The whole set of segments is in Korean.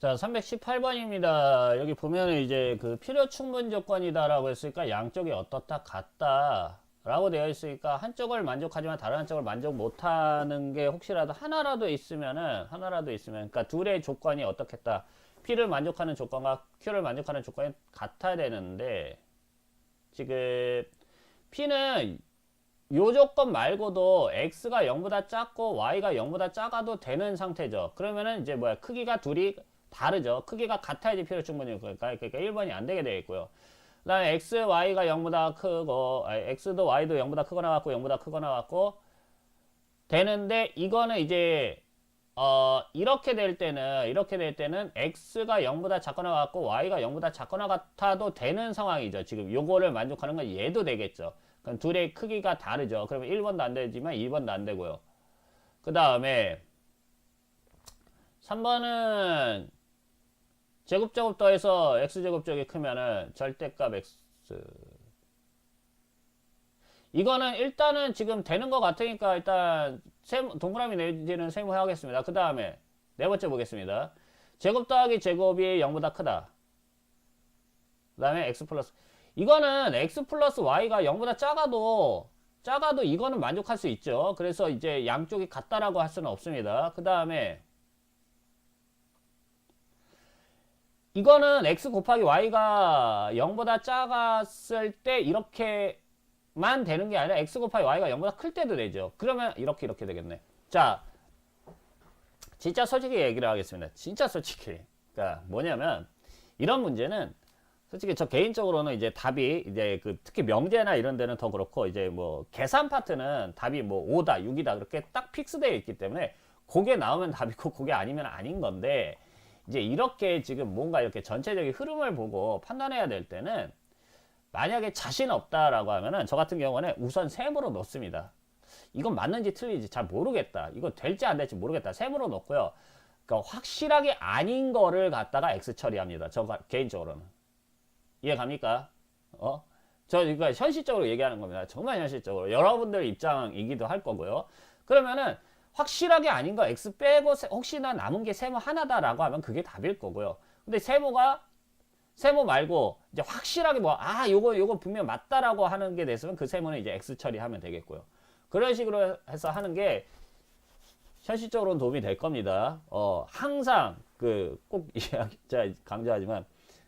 자, 318번입니다. 여기 보면은 이제 그 필요 충분 조건이다라고 했으니까 양쪽이 어떻다 같다 라고 되어 있으니까 한쪽을 만족하지만 다른 한쪽을 만족 못하는 게 혹시라도 하나라도 있으면은 하나라도 있으면 그러니까 둘의 조건이 어떻겠다 P를 만족하는 조건과 Q를 만족하는 조건이 같아야 되는데 지금 P는 요 조건 말고도 x가 0보다 작고 y가 0보다 작아도 되는 상태죠. 그러면은 이제 뭐야 크기가 둘이 다르죠. 크기가 같아야지 필요 충분히 그러니까 그러니까 1번이 안 되게 되어 있고요. 그 다음에 x, y가 0보다 크고 아니, x도 y도 0보다 크거나 같고 0보다 크거나 같고 되는데 이거는 이제 어 이렇게 될 때는 이렇게 될 때는 x가 0보다 작거나 같고 y가 0보다 작거나 같아도 되는 상황이죠. 지금 요거를 만족하는 건 얘도 되겠죠. 그럼 둘의 크기가 다르죠. 그러면 1번도 안 되지만 2번도 안 되고요. 그 다음에 3번은 제곱제곱 더해서 x제곱제곱이 크면은 절대값 x 이거는 일단은 지금 되는 것 같으니까 일단 세모, 동그라미 내지는 세모 하겠습니다. 그 다음에 네 번째 보겠습니다. 제곱 더하기 제곱이 0보다 크다. 그 다음에 x 플러스 이거는 x 플러스 y가 0보다 작아도 작아도 이거는 만족할 수 있죠. 그래서 이제 양쪽이 같다라고 할 수는 없습니다. 그 다음에 이거는 x 곱하기 y가 0보다 작았을 때 이렇게만 되는 게 아니라 x 곱하기 y가 0보다 클 때도 되죠. 그러면 이렇게 이렇게 되겠네. 자, 진짜 솔직히 얘기를 하겠습니다. 진짜 솔직히. 그러니까 뭐냐면 이런 문제는 솔직히 저 개인적으로는 이제 답이 이제 그 특히 명제나 이런 데는 더 그렇고 이제 뭐 계산 파트는 답이 뭐 5다, 6이다 그렇게 딱 픽스되어 있기 때문에 그게 나오면 답이고 그게 아니면 아닌 건데 이제 이렇게 지금 뭔가 이렇게 전체적인 흐름을 보고 판단해야 될 때는 만약에 자신 없다라고 하면은 저 같은 경우는 우선 세모로 넣습니다. 이건 맞는지 틀린지 잘 모르겠다. 이거 될지 안 될지 모르겠다. 세모로 넣고요. 그러니까 확실하게 아닌 거를 갖다가 X 처리합니다. 저 개인적으로는. 이해 갑니까? 어? 저 이거 현실적으로 얘기하는 겁니다. 정말 현실적으로. 여러분들 입장이기도 할 거고요. 그러면은 확실하게 아닌 거 X 빼고 세- 혹시나 남은 게 세모 하나다라고 하면 그게 답일 거고요. 근데 세모가 세모 말고 이제 확실하게 뭐 아 요거 요거 분명 맞다라고 하는 게 됐으면 그 세모는 이제 X 처리하면 되겠고요. 그런 식으로 해서 하는 게 현실적으로는 도움이 될 겁니다. 어, 항상 그 꼭 이야기, 제가 강조하지만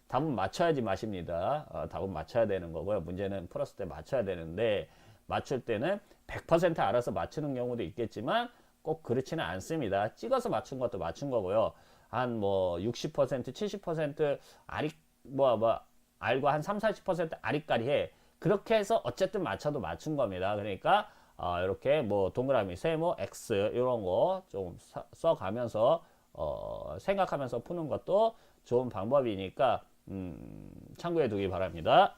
답은 맞춰야지 마십니다. 어, 답은 맞춰야 되는 거고요. 문제는 풀었을 때 맞춰야 되는데 맞출 때는 100% 알아서 맞추는 경우도 있겠지만 꼭 그렇지는 않습니다. 찍어서 맞춘 것도 맞춘 거고요. 한 뭐 60% 70% 아리 뭐뭐 알고 한 3, 40% 아리까리해 그렇게 해서 어쨌든 맞춰도 맞춘 겁니다. 그러니까 어, 이렇게 뭐 동그라미, 세모, X 이런 거 좀 써가면서 어, 생각하면서 푸는 것도 좋은 방법이니까 음, 참고해 두기 바랍니다.